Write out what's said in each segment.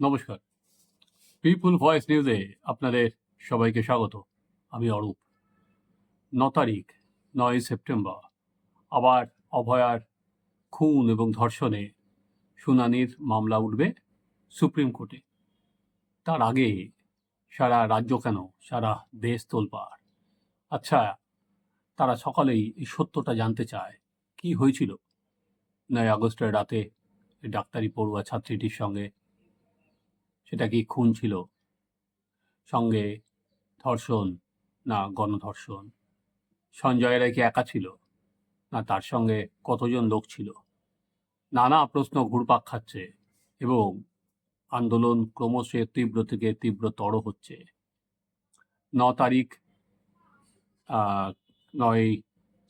নমস্কার। পিপুল ভয়েস নিউজে আপনাদের সবাইকে স্বাগত। আমি অরূপ। ন তারিখ, নয় সেপ্টেম্বর। আবার অভয়ার খুন এবং ধর্ষণে শুনানির মামলা উঠবে সুপ্রিম কোর্টে। তার আগে সারা রাজ্য কেন? সারা দেশ তোলপাড়। আচ্ছা তারা সকালেই এই সত্যটা জানতে চায়। কি হয়েছিল? নয় আগস্টের রাতে ডাক্তারি পড়ুয়া ছাত্রীটির সঙ্গে সেটা কি খুন ছিল? সঙ্গে ধর্ষণ না গণধর্ষণ? সঞ্জয় রায় কি একা ছিল? না তার সঙ্গে কতজন লোক ছিল? নানা প্রশ্ন ঘুরপাক খাচ্ছে এবং আন্দোলন ক্রমশ তীব্র থেকে তীব্রতর হচ্ছে। ন তারিখ নয়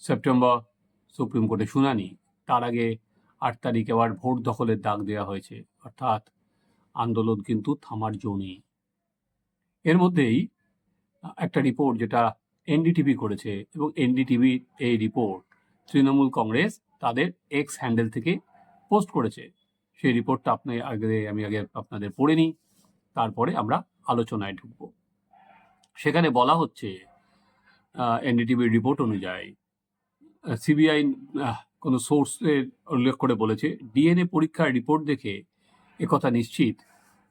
সেপ্টেম্বর সুপ্রিম কোর্টে শুনানি। তার আগে আট তারিখ আবার ভোট দখলের ডাক দেওয়া হয়েছে। অর্থাৎ আন্দোলন কিন্তু থামার জো নেই। এর মধ্যেই একটা রিপোর্ট যেটা এনডিটিভি করেছে এবং এনডিটিভি এই রিপোর্ট তৃণমূল কংগ্রেস তাদের এক্স হ্যান্ডেল থেকে পোস্ট করেছে। সেই রিপোর্টটা আপনি আগে, আমি আগে আপনাদের পড়ে নিই, তারপরে আমরা আলোচনায় ঢুকব। সেখানে বলা হচ্ছে এনডিটিভির রিপোর্ট অনুযায়ী সিবিআই কোনো সোর্সের উল্লেখ করে বলেছে ডিএনএ পরীক্ষার রিপোর্ট দেখে একথা নিশ্চিত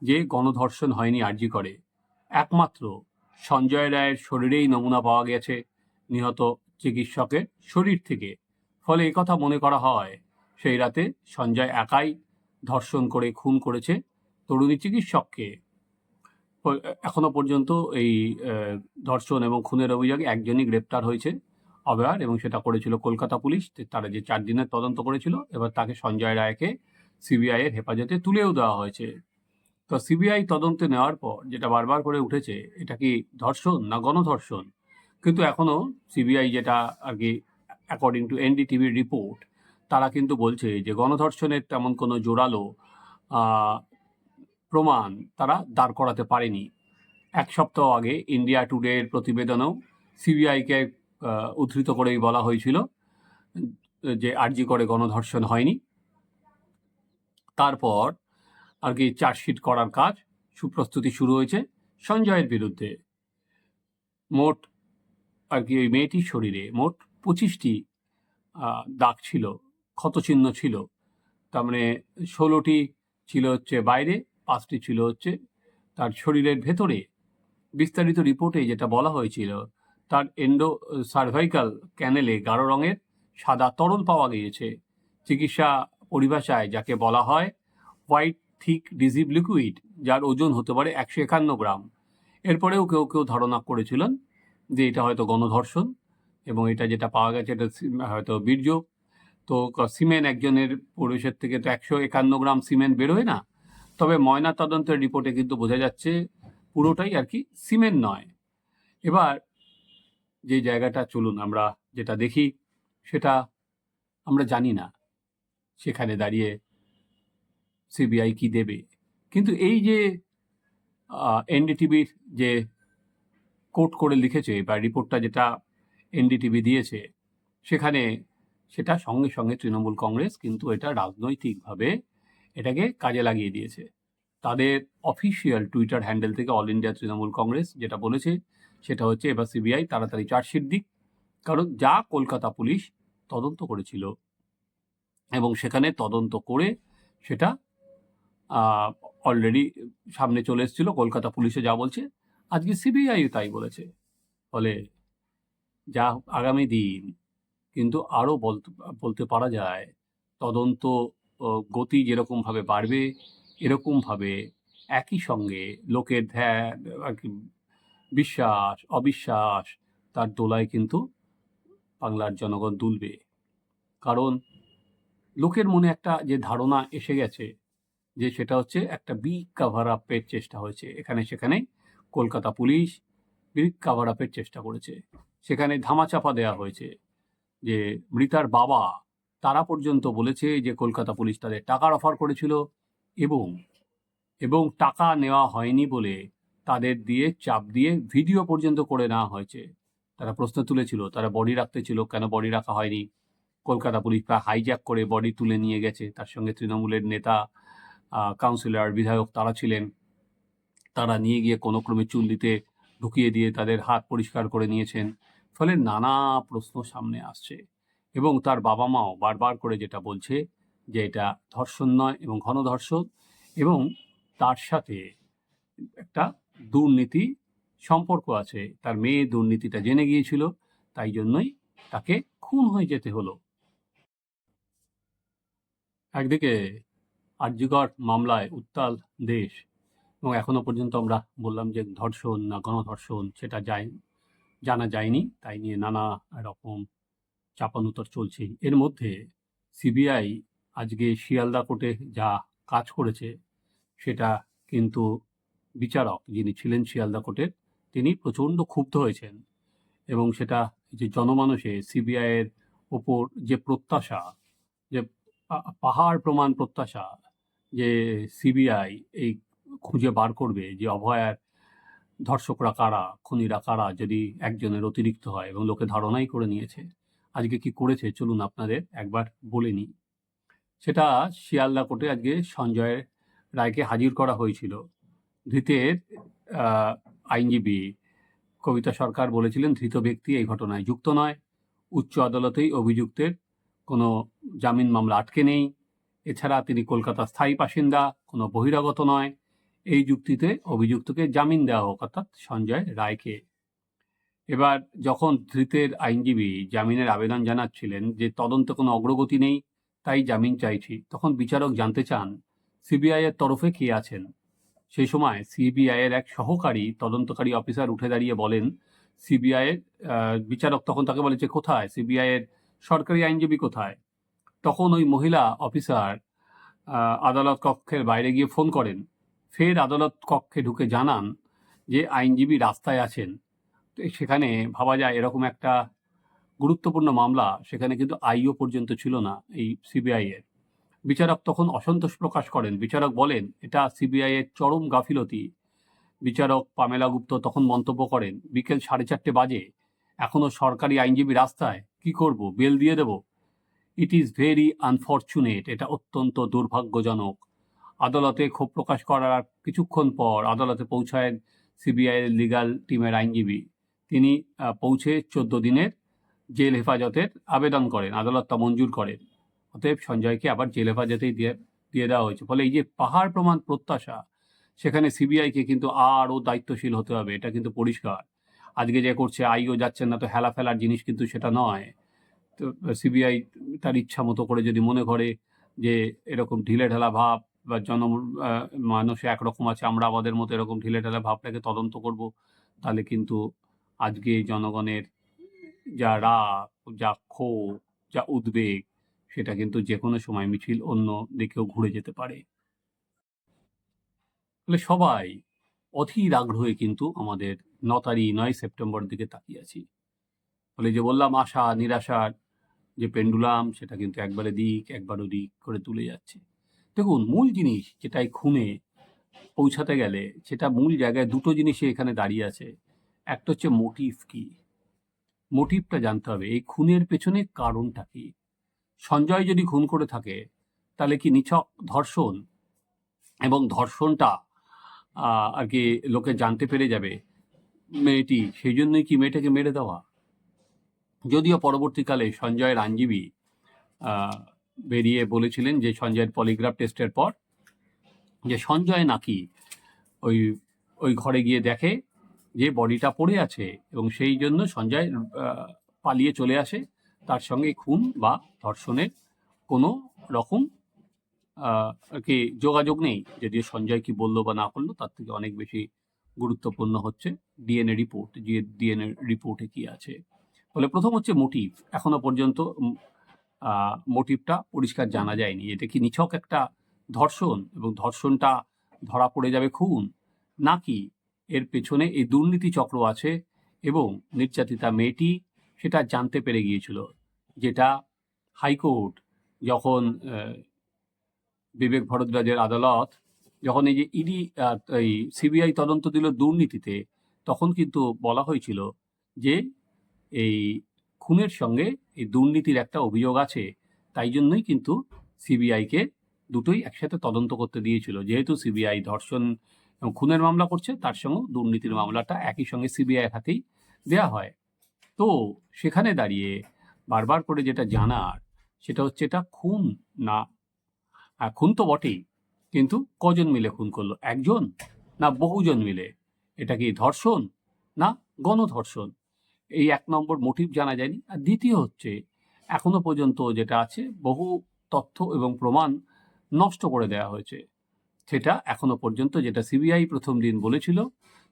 যে গণধর্ষণ হয়নি আর্জি করে। একমাত্র সঞ্জয় রায়ের শরীরেই নমুনা পাওয়া গেছে নিহত চিকিৎসকের শরীর থেকে। ফলে একথা মনে করা হয়, সেই রাতে সঞ্জয় একাই ধর্ষণ করে খুন করেছে তরুণী চিকিৎসককে। এখনও পর্যন্ত এই ধর্ষণ এবং খুনের অভিযোগে একজনই গ্রেপ্তার হয়েছে অবয়ার এবং সেটা করেছিল কলকাতা পুলিশ। তারা যে চার দিনের তদন্ত করেছিল, এবার তাকে সঞ্জয় রায়কে সিবিআই এর হেফাজতে তুলেও দেওয়া হয়েছে। তো সিবিআই তদন্তে নেওয়ার পর যেটা বারবার করে উঠেছে, এটা কি ধর্ষণ না গণধর্ষণ? কিন্তু এখনও সিবিআই যেটা আর কি অ্যাকর্ডিং টু এনডিটিভির রিপোর্ট তারা কিন্তু বলছে যে গণধর্ষণের তেমন কোনো জোরালো প্রমাণ তারা দাঁড় করাতে পারেনি। এক সপ্তাহ আগে ইন্ডিয়া টুডের প্রতিবেদনেও সিবিআইকে উদ্ধৃত করেই বলা হয়েছিল যে আরজি করে গণধর্ষণ হয়নি। তারপর আর কি চার্জশিট করার কাজ সুপ্রস্তুতি শুরু হয়েছে সঞ্জয়ের বিরুদ্ধে। মোট আর কি ওই মেয়েটির শরীরে মোট পঁচিশটি দাগ ছিল, ক্ষতচিহ্ন ছিল। তার মানে ষোলোটি ছিল হচ্ছে বাইরে, পাঁচটি ছিল হচ্ছে তার শরীরের ভেতরে। বিস্তারিত রিপোর্টে যেটা বলা হয়েছিল, তার এন্ডো সার্ভাইকাল ক্যানেলে গাঢ় রঙের সাদা তরল পাওয়া গিয়েছে। চিকিৎসা পরিভাষায়, যাকে বলা হয় হোয়াইট থিক ডিজিভ লিকুইড যার ওজন হতে পারে একশো একান্ন গ্রাম। এরপরেও কেউ কেউ ধারণা করেছিলেন যে এটা হয়তো গণধর্ষণ এবং এটা যেটা পাওয়া গেছে এটা হয়তো বীর্য। তো সিমেন্ট একজনের পরিবেশের থেকে তো একশো একান্ন গ্রাম সিমেন্ট বেরোয় না। তবে ময়না তদন্তের রিপোর্টে কিন্তু বোঝা যাচ্ছে পুরোটাই আর কি সিমেন্ট নয়। এবার যে জায়গাটা চলুন আমরা যেটা দেখি, সেটা আমরা জানি না। সেখানে দাঁড়িয়ে সিবিআই কি দেবে? কিন্তু এই যে এনডিটিভির যে কোট করে লিখেছে বা রিপোর্টটা যেটা এনডিটিভি দিয়েছে, সেখানে সেটা সঙ্গে সঙ্গে তৃণমূল কংগ্রেস কিন্তু এটা রাজনৈতিকভাবে এটাকে কাজে লাগিয়ে দিয়েছে। তাদের অফিসিয়াল টুইটার হ্যান্ডেল থেকে অল ইন্ডিয়া তৃণমূল কংগ্রেস যেটা বলেছে, সেটা হচ্ছে এবার সিবিআই তাড়াতাড়ি চার্জশিট দিক। কারণ যা কলকাতা পুলিশ তদন্ত করেছিল এবং সেখানে তদন্ত করে সেটা অলরেডি সামনে চলে এসেছিল। কলকাতা পুলিশে যা বলছে, আজকে সিবিআই তাই বলেছে। ফলে যা আগামী দিন, কিন্তু আরও বলতে পারা যায়, তদন্ত গতি যেরকমভাবে বাড়বে, এরকমভাবে একই সঙ্গে লোকের ধ্যান, আর কি, বিশ্বাস, অবিশ্বাস, তার দোলায় কিন্তু বাংলার জনগণ দুলবে। কারণ লোকের মনে একটা যে ধারণা এসে গেছে যে সেটা হচ্ছে একটা বিগ কাভার আপের চেষ্টা হয়েছে। এখানে সেখানে কলকাতা পুলিশ বিগ কাভার আপের চেষ্টা করেছে। সেখানে ধামাচাপা দেওয়া হয়েছে যে মৃতার বাবা তারা পর্যন্ত বলেছে যে কলকাতা পুলিশ তাদের টাকার অফার করেছিল এবং এবং টাকা নেওয়া হয়নি বলে তাদের দিয়ে চাপ দিয়ে ভিডিও পর্যন্ত করে নেওয়া হয়েছে। তারা প্রশ্ন তুলেছিল, তারা বডি রাখতে ছিল, কেন বডি রাখা হয়নি? কলকাতা পুলিশ হাইজ্যাক করে বডি তুলে নিয়ে গেছে। তার সঙ্গে তৃণমূলের নেতা কাউন্সিলর বিধায়ক তারা ছিলেন। তারা নিয়ে গিয়ে কোনো ক্রমে চুল দিতে ঢুকিয়ে দিয়ে তাদের হাত পরিষ্কার করে নিয়েছেন। ফলে নানা প্রশ্ন সামনে আসছে এবং তার বাবা মাও বারবার করে যেটা বলছে যে এটা ধর্ষণ নয় এবং ঘন ঘনধর্ষণ এবং তার সাথে একটা দুর্নীতি সম্পর্ক আছে। তার মেয়ে দুর্নীতিটা জেনে গিয়েছিল, তাই জন্যই তাকে খুন হয়ে যেতে হলো। একদিকে আর্যিকর মামলায় উত্তাল দেশ এবং এখনও পর্যন্ত আমরা বললাম যে ধর্ষণ না গণধর্ষণ সেটা যায়, জানা যায়নি। তাই নিয়ে নানা রকম চাপানুতর চলছে। এর মধ্যে সিবিআই আজকে শিয়ালদা কোর্টে যা কাজ করেছে সেটা কিন্তু বিচারক যিনি ছিলেন শিয়ালদা কোর্টের, তিনি প্রচণ্ড ক্ষুব্ধ হয়েছেন এবং সেটা যে জনমানুষে সিবিআইয়ের ওপর যে প্রত্যাশা, যে পাহাড় প্রমাণ প্রত্যাশা যে সিবিআই এই খুঁজে বার করবে যে অভয়ার ধর্ষকরা কারা, খুনিরা কারা যদি একজনের অতিরিক্ত হয় এবং লোকে ধারণাই করে নিয়েছে। আজকে কি করেছে? চলুন আপনাদের একবার বলে নিই। সেটা শিয়ালদা কোর্টে আজকে সঞ্জয় রায়কে হাজির করা হয়েছিল। ধৃতের আইনজীবী কবিতা সরকার বলেছিলেন, ধৃত ব্যক্তি এই ঘটনায় যুক্ত নয়। উচ্চ আদালতেই অভিযুক্তের কোনো জামিন মামলা আটকে নেই। এছাড়া তিনি কলকাতা স্থায়ী বাসিন্দা, কোনো বহিরাগত নয়। এই যুক্তিতে অভিযুক্তকে জামিন দেওয়া হোক, অর্থাৎ সঞ্জয় রায়কে। এবার যখন ধৃতের আইনজীবী জামিনের আবেদন জানাচ্ছিলেন যে তদন্তে কোনো অগ্রগতি নেই, তাই জামিন চাইছি, তখন বিচারক জানতে চান, সিবিআই এর তরফে কে আছেন? সেই সময় সিবিআই এর এক সহকারী তদন্তকারী অফিসার উঠে দাঁড়িয়ে বলেন, সিবিআই এর বিচারক তখন তাকে বলে যে, কোথায়? সিবিআই এর সরকারি আইনজীবী কোথায়? তখন ওই মহিলা অফিসার আদালত কক্ষের বাইরে গিয়ে ফোন করেন। ফের আদালত কক্ষে ঢুকে জানান যে আইনজীবী রাস্তায় আছেন। তো সেখানে ভাবা যায় এরকম একটা গুরুত্বপূর্ণ মামলা সেখানে কিন্তু আইও পর্যন্ত ছিল না এই সিবিআই এর। বিচারক তখন অসন্তোষ প্রকাশ করেন। বিচারক বলেন, এটা সিবিআই এর চরম গাফিলতি। বিচারক পামেলা গুপ্ত তখন মন্তব্য করেন, বিকেল সাড়ে চারটে বাজে। এখনও সরকারি আইনজীবী রাস্তায়। কি করব? বেল দিয়ে দেব? ইট ইজ ভেরি আনফর্চুনেট এটা অত্যন্ত দুর্ভাগ্যজনক। আদালতে ক্ষোভ প্রকাশ করার কিছুক্ষণ পর আদালতে পৌঁছায় সিবিআই এর লিগাল টিমের আইনজীবী। তিনি পৌঁছে চোদ্দ দিনের জেল হেফাজতের আবেদন করেন। আদালত তা মঞ্জুর করেন। অতএব সঞ্জয়কে আবার জেল হেফাজতেই দিয়ে দিয়ে দেওয়া হয়েছে। ফলে এই যে পাহাড় প্রমাণ প্রত্যাশা, সেখানে সিবিআইকে কিন্তু আরও দায়িত্বশীল হতে হবে। এটা কিন্তু পরিষ্কার। আজকে যে করছে, আইও যাচ্ছেন না, তো হেলা ফেলার জিনিস কিন্তু সেটা নয়। তো সিবিআই তার ইচ্ছা মতো করে যদি মনে করে যে এরকম ঢিলে ঢালা ভাব বা জন মানুষ একরকম আছে, আমরা আমাদের মতো এরকম ঢিলে ঢালা ভাবটাকে তদন্ত করব, তাহলে কিন্তু আজকে জনগণের যা রাগ, যা ক্ষোভ, যা উদ্বেগ, সেটা কিন্তু যে কোনো সময় মিছিল অন্য দিকেও ঘুরে যেতে পারে। ফলে সবাই অধীর আগ্রহে কিন্তু আমাদের ন তারিখ, নয় সেপ্টেম্বর দিকে তাকিয়ে আছি। ফলে যে বললাম, আশা নিরাশার যে পেন্ডুলাম, সেটা কিন্তু একবারে দিক একবার ওদিক করে তুলে যাচ্ছে। দেখুন, মূল জিনিস যেটা এই খুনে পৌঁছাতে গেলে, সেটা মূল জায়গায় দুটো জিনিসই এখানে দাঁড়িয়ে আছে। একটা হচ্ছে মোটিভ কি। মোটিভটা জানতে হবে, এই খুনের পেছনে কারণটা কি? সঞ্জয় যদি খুন করে থাকে, তাহলে কি নিছক ধর্ষণ? এবং ধর্ষণটা আর কি লোকে জানতে পেরে যাবে? মেয়েটি, সেই জন্যই কি মেয়েটাকে মেরে দেওয়া? যদিও পরবর্তীকালে সঞ্জয়ের আইনজীবী বেরিয়ে বলেছিলেন যে সঞ্জয়ের পলিগ্রাফ টেস্টের পর, যে সঞ্জয় নাকি ওই ওই ঘরে গিয়ে দেখে যে বডিটা পড়ে আছে এবং সেই জন্য সঞ্জয় পালিয়ে চলে আসে, তার সঙ্গে খুন বা ধর্ষণের কোনো রকম কি যোগাযোগ নেই। যদিও সঞ্জয় কি বলল বা না করল তার থেকে অনেক বেশি গুরুত্বপূর্ণ হচ্ছে ডিএনএ রিপোর্ট, যে ডিএনএ রিপোর্টে কি আছে। ফলে প্রথম হচ্ছে মোটিভ। এখনও পর্যন্ত মোটিভটা পরিষ্কার জানা যায়নি। এটা কি নিছক একটা ধর্ষণ এবং ধর্ষণটা ধরা পড়ে যাবে খুন? নাকি এর পেছনে এই দুর্নীতি চক্র আছে এবং নির্যাতিতা মেয়েটি সেটা জানতে পেরে গিয়েছিল, যেটা হাইকোর্ট যখন বিবেক ভরদ্বাজের আদালত যখন এই যে ইডি এই সিবিআই তদন্ত দিল দুর্নীতিতে, তখন কিন্তু বলা হয়েছিল যে এই খুনের সঙ্গে এই দুর্নীতির একটা অভিযোগ আছে। তাই জন্যই কিন্তু সিবিআইকে দুটোই একসাথে তদন্ত করতে দিয়েছিল। যেহেতু সিবিআই ধর্ষণ খুনের মামলা করছে, তার সঙ্গেও দুর্নীতির মামলাটা একই সঙ্গে সিবিআই হাতেই দেয়া হয়। তো সেখানে দাঁড়িয়ে বারবার করে যেটা জানার, সেটা হচ্ছে এটা খুন না খুন তো বটেই। কিন্তু কজন মিলে খুন করল? একজন না বহুজন মিলে? এটা কি ধর্ষণ না গণধর্ষণ? এই এক নম্বর মোটিভ জানা যায়নি। আর দ্বিতীয় হচ্ছে, এখনও পর্যন্ত যেটা আছে, বহু তথ্য এবং প্রমাণ নষ্ট করে দেওয়া হয়েছে। সেটা এখনও পর্যন্ত যেটা সিবিআই প্রথম দিন বলেছিল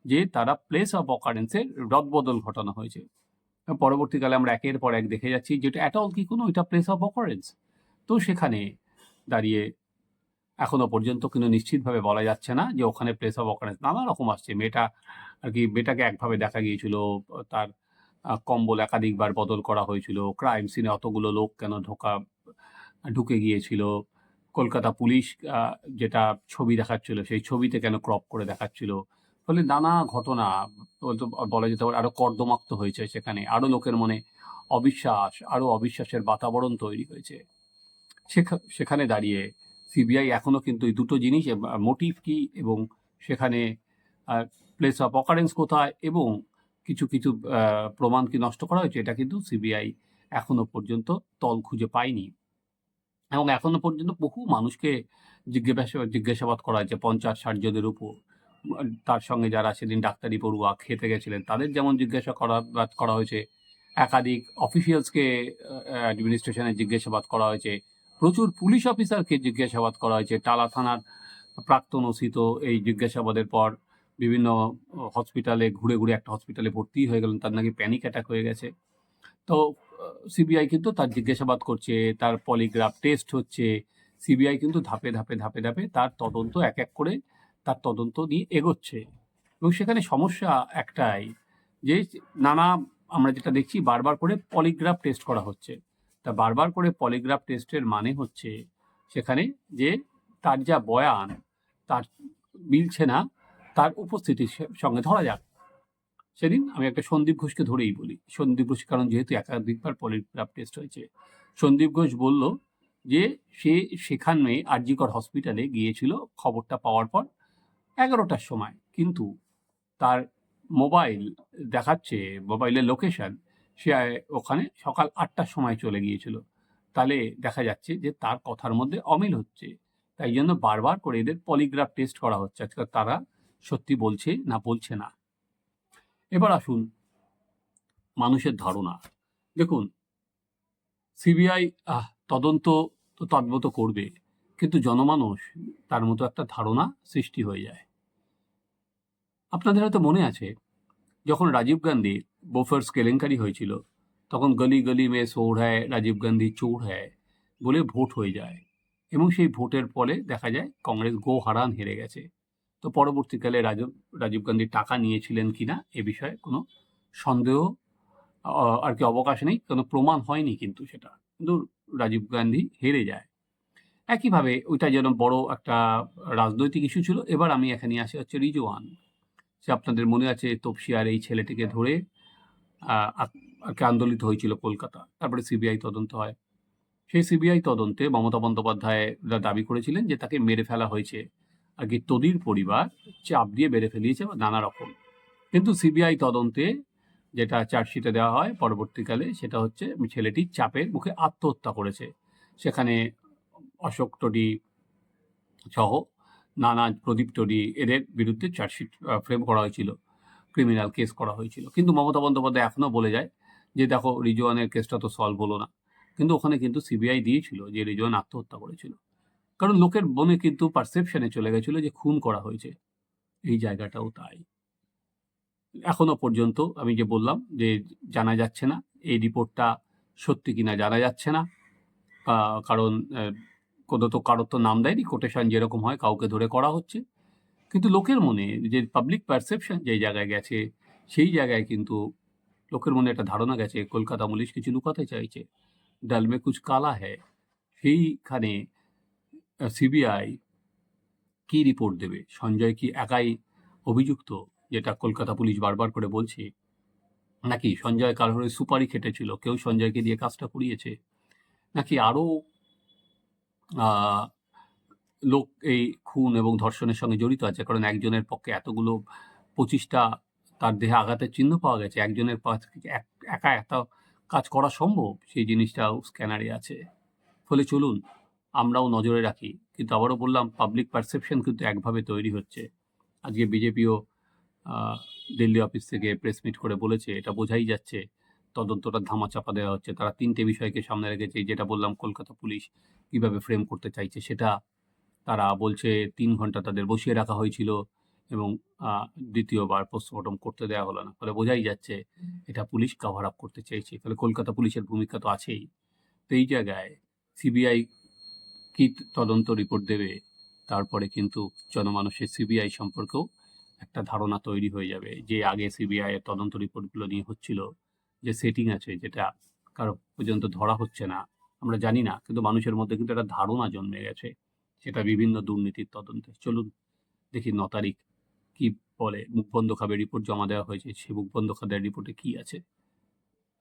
যে তারা প্লেস অফ অকারেন্সের রদবদল ঘটানো হয়েছে। পরবর্তীকালে আমরা একের পর এক দেখে যাচ্ছি, যেটা অ্যাট অল কি কোনো, এটা প্লেস অফ অকারেন্স তো সেখানে দাঁড়িয়ে এখনও পর্যন্ত কিন্তু নিশ্চিতভাবে বলা যাচ্ছে না যে ওখানে প্লেস অফ অকারেন্স নানা রকম আসছে। মেয়েটা আর কি, মেয়েটাকে একভাবে দেখা গিয়েছিল, তার কম্বল একাধিকবার বদল করা হয়েছিল ক্রাইম সিনে অতগুলো লোক কেন ঢোকা, ঢুকে গিয়েছিল, কলকাতা পুলিশ যেটা ছবি দেখাচ্ছিল সেই ছবিতে কেন ক্রপ করে দেখাচ্ছিল। ফলে নানা ঘটনা বলা যেতে পারে আরও কর্দমাক্ত হয়েছে সেখানে। আরও লোকের মনে অবিশ্বাস, আরও অবিশ্বাসের বাতাবরণ তৈরি হয়েছে। সেখা- সেখানে দাঁড়িয়ে সিবিআই এখনও কিন্তু এই দুটো জিনিস মোটিভ কি এবং সেখানে প্লেস অফ অকারেন্স কোথায় এবং কিছু কিছু প্রমাণ কি নষ্ট করা হয়েছে, এটা কিন্তু সিবিআই এখনও পর্যন্ত তল খুঁজে পায়নি। এবং এখনও পর্যন্ত বহু মানুষকে জিজ্ঞাসা, জিজ্ঞাসাবাদ করা হয়েছে, পঞ্চাশ, ষাট জনের উপর। তার সঙ্গে যারা সেদিন ডাক্তারি পড়ুয়া, খেতে গেছিলেন, তাদের যেমন জিজ্ঞাসা করা করা হয়েছে। একাধিক অফিসিয়ালসকে অ্যাডমিনিস্ট্রেশনে জিজ্ঞাসাবাদ করা হয়েছে। প্রচুর পুলিশ অফিসারকে জিজ্ঞাসাবাদ করা হয়েছে। টালা থানার প্রাক্তন ওসি তো এই জিজ্ঞাসাবাদের পর বিভিন্ন হসপিটালে ঘুরে ঘুরে একটা হসপিটালে ভর্তি হয়ে গেলেন, তার নাকি প্যানিক অ্যাটাক হয়ে গেছে। তো, সিবিআই কিন্তু তার জিজ্ঞাসাবাদ করছে, তার পলিগ্রাফ টেস্ট হচ্ছে, সিবিআই কিন্তু ধাপে ধাপে ধাপে ধাপে তার তদন্ত এক এক করে তার তদন্ত নিয়ে এগোচ্ছে। এবং সেখানে সমস্যা একটাই যে, নানা আমরা যেটা দেখছি বারবার করে পলিগ্রাফ টেস্ট করা হচ্ছে। তা বারবার করে পলিগ্রাফ টেস্টের মানে হচ্ছে সেখানে যে তার যা বয়ান, তার মিলছে না, তার উপস্থিতির সঙ্গে ধরা যাক। সেদিন আমি একটা সন্দীপ ঘোষকে ধরেই বলি। সন্দীপ ঘোষ, কারণ যেহেতু একাধিকবার পলিগ্রাফ টেস্ট হয়েছে, সন্দীপ ঘোষ বলল যে সে সেখানে আরজিকর হসপিটালে গিয়েছিল, খবরটা পাওয়ার পর এগারোটার সময়। কিন্তু তার মোবাইল দেখাচ্ছে মোবাইলের লোকেশন সে ওখানে সকাল আটটার সময় চলে গিয়েছিল। তাহলে দেখা যাচ্ছে যে তার কথার মধ্যে অমিল হচ্ছে। তাই জন্য বারবার করে এদের পলিগ্রাফ টেস্ট করা হচ্ছে। আজকাল তারা সত্যি বলছে না বলছে না। এবার আসুন মানুষের ধারণা। দেখুন, সিবিআই তদন্ত তো তদ্মত করবে, কিন্তু জনমানুষ, তার মতো একটা ধারণা সৃষ্টি হয়ে যায়। আপনাদের হয়তো মনে আছে, যখন রাজীব গান্ধী বোফার্স কেলেঙ্কারি হয়েছিল। তখন গলি গলি মে সোর হ্যায়, রাজীব গান্ধী চোর হ্যায় বলে ভোট হয়ে যায়। এবং সেই ভোটের ফলে দেখা যায় কংগ্রেস গো হারান হেরে গেছে। তো পরবর্তীকালে রাজীব রাজীব গান্ধী টাকা নিয়েছিলেন কিনা এ বিষয়ে কোনো সন্দেহ আর কি অবকাশ নেই, কোনো প্রমাণ হয়নি কিন্তু সেটা। কিন্তু রাজীব গান্ধী হেরে যায়। একইভাবে ওইটা যেন বড় একটা রাজনৈতিক ইস্যু ছিল। এবার আমি এখানে আসি হচ্ছে রিজওয়ান। সে আপনাদের মনে আছে তপসিয়ার এই ছেলেটিকে ধরে আন্দোলিত হয়েছিল কলকাতা। তারপরে সিবিআই তদন্ত হয়। সেই সিবিআই তদন্তে মমতা বন্দ্যোপাধ্যায় দাবি করেছিলেন যে তাকে মেরে ফেলা হয়েছে। আর কি তদির পরিবার চাপ দিয়ে মেরে ফেলিয়েছে বা নানা রকম। কিন্তু সিবিআই তদন্তে যেটা চার্জশিটে দেওয়া হয় পরবর্তীকালে সেটা হচ্ছে ছেলেটি চাপের মুখে আত্মহত্যা করেছে। সেখানে অশোক টডি সহ নানা প্রদীপ টডি এদের বিরুদ্ধে চার্জশিট ফ্রেম করা হয়েছিল। ক্রিমিনাল কেস করা হয়েছিল। কিন্তু মমতা বন্দ্যোপাধ্যায় এখনও বলে যায় যে, দেখো, রিজওয়ানের কেসটা তো সলভ হলো না। কিন্তু ওখানে কিন্তু সিবিআই দিয়েছিল যে, রিজওয়ান আত্মহত্যা করেছিল। কারণ লোকের মনে কিন্তু পারসেপশনে চলে গেছিল যে, খুন করা হয়েছে। এই জায়গাটাও তাই। এখনও পর্যন্ত আমি যে বললাম যে, জানা যাচ্ছে না, এই রিপোর্টটা সত্যি কিনা জানা যাচ্ছে না। কারণ কোনো তো কারোর তো নাম দেয়নি। কোটেশন যেরকম হয়, কাউকে ধরে করা হচ্ছে। কিন্তু লোকের মনে যে পাবলিক পারসেপশন যে জায়গায় গেছে, সেই জায়গায় কিন্তু লোকের মনে একটা ধারণা গেছে, কলকাতা পুলিশ কিছু লুকাতে চাইছে, ডাল মে কুছ কালা হ্যায়। সেইখানে সিবিআই কি রিপোর্ট দেবে? সঞ্জয় কি একাই অভিযুক্ত, যেটা কলকাতা পুলিশ বারবার করে বলছে? নাকি সঞ্জয় কারোর সুপারি খেটেছিল, কেউ সঞ্জয়কে দিয়ে কাজটা করিয়েছে? নাকি আরও লোক এই খুন এবং ধর্ষণের সঙ্গে জড়িত আছে। কারণ একজনের পক্ষে এতগুলো পঁচিশটা তার দেহে আঘাতের চিহ্ন পাওয়া গেছে। একজনের এক- এত কাজ করা সম্ভব? সেই জিনিসটাও স্ক্যানারে আছে। ফলে চলুন, আমরাও নজরে রাখি। কিন্তু আবারও বললাম পাবলিক পারসেপশন কিন্তু একভাবে তৈরি হচ্ছে। আজকে বিজেপিও দিল্লি অফিস থেকে প্রেস মিট করে বলেছে, এটা বোঝাই যাচ্ছে, তদন্তটা ধামাচাপা দেওয়া হচ্ছে। তারা তিনটে বিষয়কে সামনে রেখেছে, যেটা বললাম, কলকাতা পুলিশ কীভাবে ফ্রেম করতে চাইছে, সেটা তারা বলছে তিন ঘণ্টা তাদের বসিয়ে রাখা হয়েছিল এবং দ্বিতীয়বার পোস্টমর্টম করতে দেওয়া হলো না। ফলে বোঝাই যাচ্ছে এটা পুলিশ কাভার আপ করতে চাইছে ফলে কলকাতা পুলিশের ভূমিকা তো আছেই। তো এই জায়গায় সিবিআই কি তদন্ত রিপোর্ট দেবে? তারপরে কিন্তু জনমানুষের সিবিআই সম্পর্কেও একটা ধারণা তৈরি হয়ে যাবে যে আগে সিবিআই এর তদন্ত রিপোর্টগুলো নিয়ে হচ্ছিল, যে সেটিং আছে, যেটা কারও পর্যন্ত ধরা হচ্ছে না। আমরা জানি না, কিন্তু মানুষের মধ্যে কিন্তু একটা ধারণা জন্মে গেছে। সেটা বিভিন্ন দুর্নীতির তদন্তে। চলুন দেখি ন তারিখ কি বলে। মুখবন্ধ খাবে রিপোর্ট জমা দেওয়া হয়েছে। সে মুখবন্ধ খাদের রিপোর্টে কি আছে?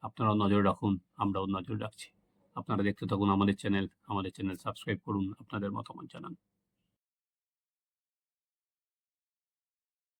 আপনারাও নজর রাখুন, আমরাও নজর রাখছি। আপনারা দেখতে থাকুন আমাদের চ্যানেল আমাদের চ্যানেল সাবস্ক্রাইব করুন, আপনাদের মতামত জানান।